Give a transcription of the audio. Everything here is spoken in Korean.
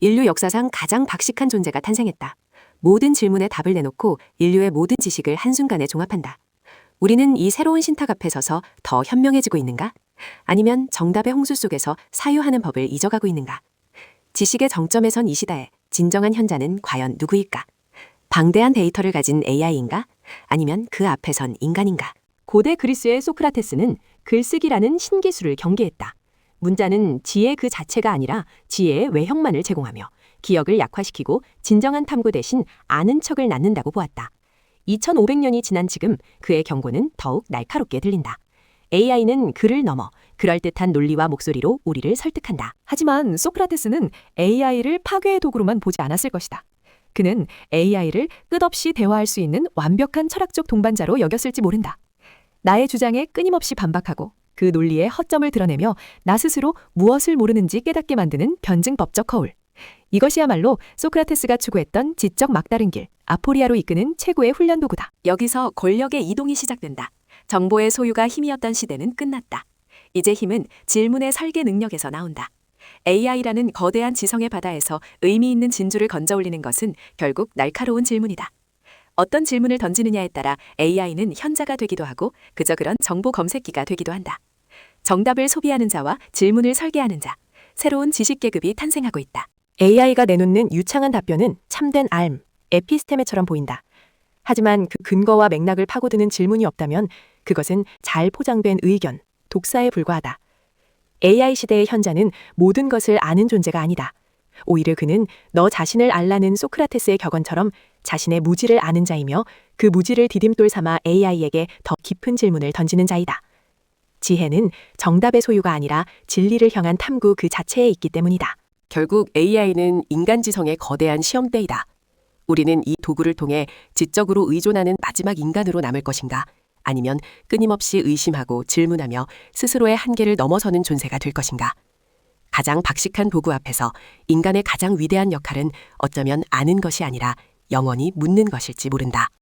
인류 역사상 가장 박식한 존재가 탄생했다. 모든 질문에 답을 내놓고 인류의 모든 지식을 한순간에 종합한다. 우리는 이 새로운 신탁 앞에 서서 더 현명해지고 있는가? 아니면 정답의 홍수 속에서 사유하는 법을 잊어가고 있는가? 지식의 정점에 선 이 시대에 진정한 현자는 과연 누구일까? 방대한 데이터를 가진 AI인가? 아니면 그 앞에 선 인간인가? 고대 그리스의 소크라테스는 글쓰기라는 신기술을 경계했다. 문자는 지혜 그 자체가 아니라 지혜의 외형만을 제공하며 기억을 약화시키고 진정한 탐구 대신 아는 척을 낳는다고 보았다. 2500년이 지난 지금 그의 경고는 더욱 날카롭게 들린다. AI는 글을 넘어 그럴듯한 논리와 목소리로 우리를 설득한다. 하지만 소크라테스는 AI를 파괴의 도구로만 보지 않았을 것이다. 그는 AI를 끝없이 대화할 수 있는 완벽한 철학적 동반자로 여겼을지 모른다. 나의 주장에 끊임없이 반박하고 그 논리의 허점을 드러내며 나 스스로 무엇을 모르는지 깨닫게 만드는 변증법적 거울. 이것이야말로 소크라테스가 추구했던 지적 막다른 길, 아포리아로 이끄는 최고의 훈련 도구다. 여기서 권력의 이동이 시작된다. 정보의 소유가 힘이었던 시대는 끝났다. 이제 힘은 질문의 설계 능력에서 나온다. AI라는 거대한 지성의 바다에서 의미 있는 진주를 건져 올리는 것은 결국 날카로운 질문이다. 어떤 질문을 던지느냐에 따라 AI는 현자가 되기도 하고 그저 그런 정보 검색기가 되기도 한다. 정답을 소비하는 자와 질문을 설계하는 자, 새로운 지식 계급이 탄생하고 있다. AI가 내놓는 유창한 답변은 참된 알, 에피스테메처럼 보인다. 하지만 그 근거와 맥락을 파고드는 질문이 없다면 그것은 잘 포장된 의견, 독사에 불과하다. AI 시대의 현자는 모든 것을 아는 존재가 아니다. 오히려 그는 너 자신을 알라는 소크라테스의 격언처럼 자신의 무지를 아는 자이며 그 무지를 디딤돌 삼아 AI에게 더 깊은 질문을 던지는 자이다. 지혜는 정답의 소유가 아니라 진리를 향한 탐구 그 자체에 있기 때문이다. 결국 AI는 인간 지성의 거대한 시험대이다. 우리는 이 도구를 통해 지적으로 의존하는 마지막 인간으로 남을 것인가? 아니면 끊임없이 의심하고 질문하며 스스로의 한계를 넘어서는 존재가 될 것인가? 가장 박식한 도구 앞에서 인간의 가장 위대한 역할은 어쩌면 아는 것이 아니라 영원히 묻는 것일지 모른다.